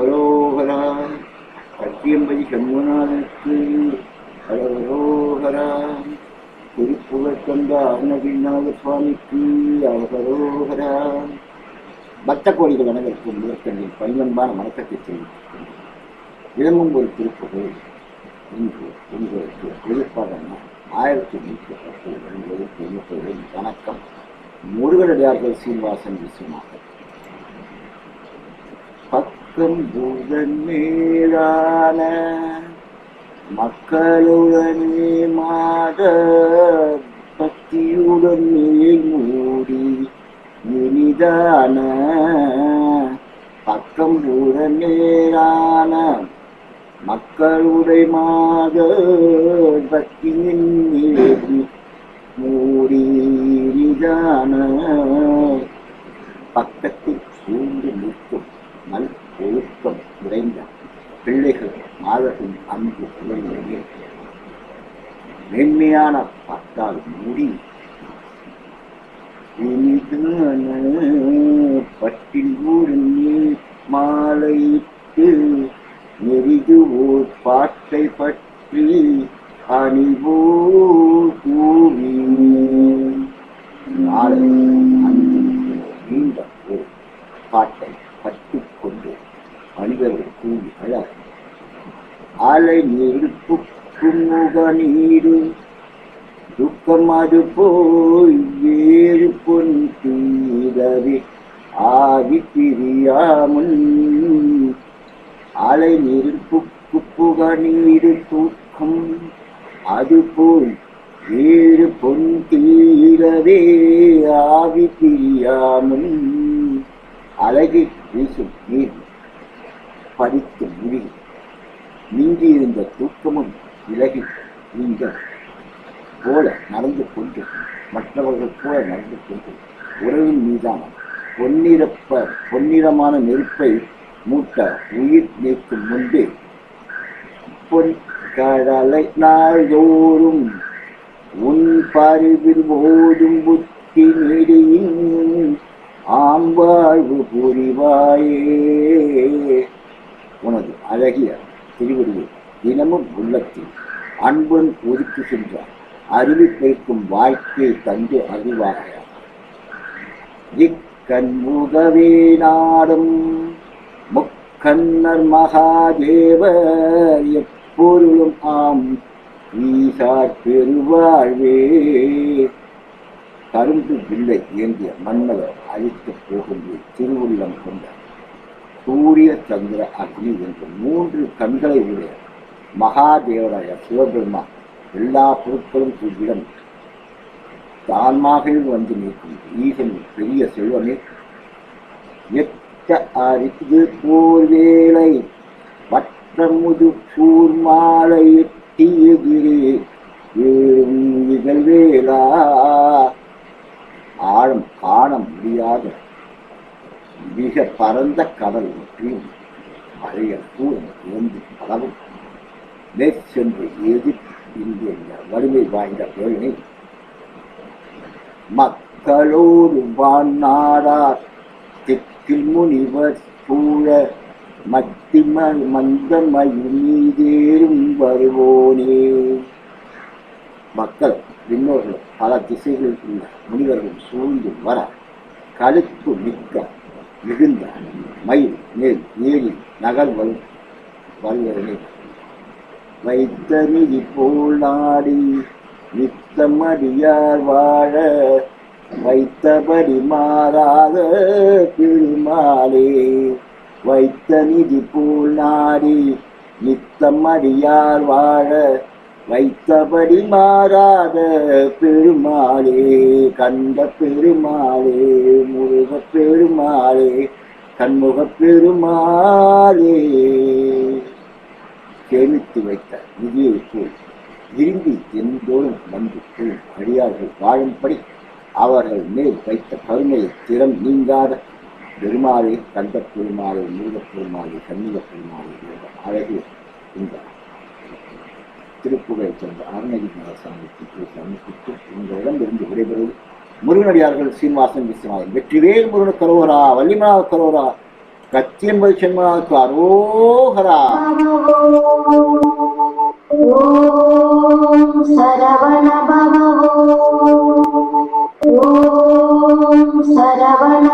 ஹரஹரோகரா சத்தியம்பதி சண்முகநாதனுக்கு ஹரஹரோகரா திருப்புகழ் தந்த அருணகிரிநாத சுவாமிக்கு ஹரஹரோகரா பக்த கோடிகள் அனைவருக்கும் முதற்கண்ணில் பரிவன்பான வணக்கத்தை தெரிவித்துக் விளங்கும் ஒரு திருப்புகழ் இன்று உங்களுக்கு எதிர்ப்பாக ஆயிரத்தி நூற்றி பத்து என்பது பெருமக்களின் வணக்கம். முருகனடியார்கள் சீனிவாசன் விஸ்வநாதன் பக்கம் புதன் மீதான மக்களுடனே மாத பக்தியுடன் மேல் மூடி இனிதான பக்கம் புதன் மேலான மக்களுடைய மாத பக்தியின் மூடி இனிதான மென்மையான பத்தால் முடி. இனிதான பட்டின் மாலையிட்டு நெறிது ஓர் பாட்டை பற்றி அணிவோ கூவி நாளை நீண்ட பாட்டை பட்டுக்கொண்டு கொண்டு மனிதர்கள் கூவி அழ. ஆலை நெருப்பு குமுக நீடு துக்கம் அது போய் வேறு பொன் தீரவி ஆகி பிரியாமல் அலை நெருப்புக்கு புக நீடு தூக்கம் அது போய் வேறு பொன் தீரவே ஆவி பிரியாமன் அழகி வீசும் நீர் படித்து முடியும் மிஞ்சியிருந்த தூக்கமும் விலகி நீங்கள் போல நடந்து கொண்டு மற்றவர்கள் போல நடந்து கொண்டு உறவின் மீதான பொன்னிறப்ப பொன்னிறமான நெருப்பை மூட்ட உயிர் நீக்கும் முன்பே பொன் கடலை நாள்தோறும் உன் பருவில் ஓடும் புத்தி நெடியின் ஆம்பாழ்வு புரிவாயே. உனது அழகிய திருவடியை தினமும் உள்ளத்தில் அன்புடன் ஒதுக்கி அறிவு பெருக்கும் வாழ்க்கையை தந்து அறிவாக இக்கண்முகவே நாடும் முக்கண்ணர் மகாதேவர் எப்பொருளும் ஆம். ஈசார் பெருவாழ்வே கரும்பு வில்லை ஏந்திய மன்னவர் அழித்து போகும்போது திருவுள்ளம் கொண்ட சூரிய சந்திர அக்னி என்ற மூன்று கண்களை உடைய மகாதேவராய சிவபெருமா எல்லா பொருட்களும் இவ்விடம் தான்மாக வந்து நிற்கும் ஈசன் பெரிய செல்வமே. எட்ட அரிது போர் வேலை வட்டமுது சூர் மாலை எட்டியதிரே வேறும் நிகழ்வேலா ஆழம் காண முடியாத மிக பரந்த கடல் ஒற்றியும் பழைய சூழல் இருந்து பலவும் மேற்சென்று எதிர் இந்திய வலிமை வாய்ந்த பேரணி மக்களோடு வாழ்நாடார் தெற்கில் முனிவர் சூழ மத்திம மந்தமயில் மீதேறும் வருவோனே. மக்கள் விண்ணோர்கள் பல திசைகளில் உள்ள முனிவர்கள் சூழ்ந்து வர கழுத்து மிக்க மிகுந்த மயில் மேல் ஏறி நகர் வரும் வருவதனை வைத்த போல் நாடி நித்தமடியார் வாழ வைத்தபடி மாறாத பெருமாளே. வைத்த நிதி போல் நாடி நித்தமடியார் வாழ வைத்தபடி மாறாத பெருமாளே. கண்ட பெருமாளே முருக பெருமாளே கண்முக பெருமாளே. சேமித்து வைத்த நிதியை போல் விரும்பி எந்தோறும் வந்து போகும் அடியார்கள் வாழும்படி அவர்கள் மேல் வைத்த கருணையை திறம் நீங்காத பெருமாளே கண்ட பெருமாளே முருகப் பெருமாளே கண்ணிக பெருமாளே என்ற அழகு இந்த திருப்புகழை சென்ற அருணகிரிநாத சாமிக்கு சமர்ப்பித்து உங்களிடம் இருந்து விடைபெறுவது முருகனடியார்கள் சீனிவாசன் விஸ்வநாதன். வெற்றிவேல் முருகன் கரோரா வள்ளிமநாத கரோரா. கத்தி என்பது சென்மனாவுக்கு அரோகரா ஓம் சரவண பவ ஓம் சரவண